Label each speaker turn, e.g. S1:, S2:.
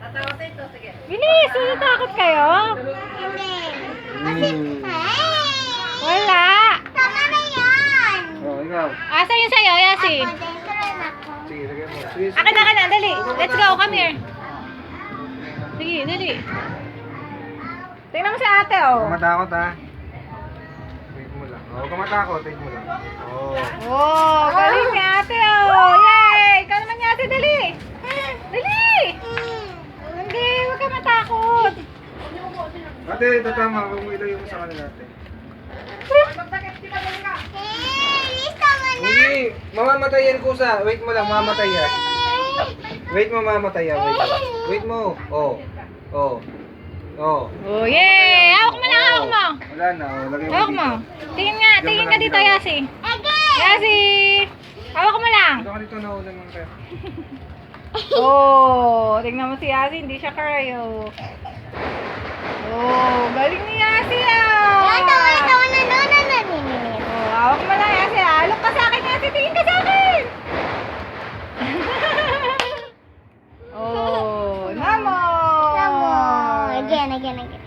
S1: Tatawa tayo ito, sige.
S2: Bilis! Natatakot kayo?
S3: Hindi. Kasi, hey!
S2: Wala!
S3: Tama na yan!
S4: Oh, ikaw.
S2: Asa yun sa'yo, Yasi?
S4: Sige, lagay mo. Sige, sige.
S2: Akin na, akin na, dali. Let's go, come here. Sige, dali. Tingnan mo si ate, oh.
S4: ka matakot ha. Wait mo lang. Oh, Huwag ka matakot. Wait mo lang. Oh.
S2: Oh, galing ni ate, oh. Yay! Ikaw naman ni ate, dali. Dali! Hindi, huwag ka matakot.
S4: Ate, ito tama. Huwag mo ilayo mo sa kanila ate.
S3: Hey, lista mo na!
S4: Hindi. Mamamatay yan kusa. Wait mo lang. Mamamatay yan. Wait mo, mamamatay yan. Wait. Wait mo. Oh. Oh. Oh.
S2: Oh, yay! Hawak mo na, hawak mo.
S4: Wala na. Oh, lagay mo
S2: Hawak
S4: dito.
S2: mo. Tingin nga, tingin ka dito, Yasi.
S3: Again!
S2: Yasi! Hawak mo lang.
S4: Dito ka dito na ulan ng pera.
S2: Oh, tingnan mo si Yasi, hindi siya karayo. Oh, galing ni Yasi ah.
S3: Tawa na tawa na doon na naniningit.
S2: Oh, hawak mo lang Yasi ah. Ka sa akin Yasi, tingin ka sa akin. oh, namo.
S3: Tama. Again, again, again.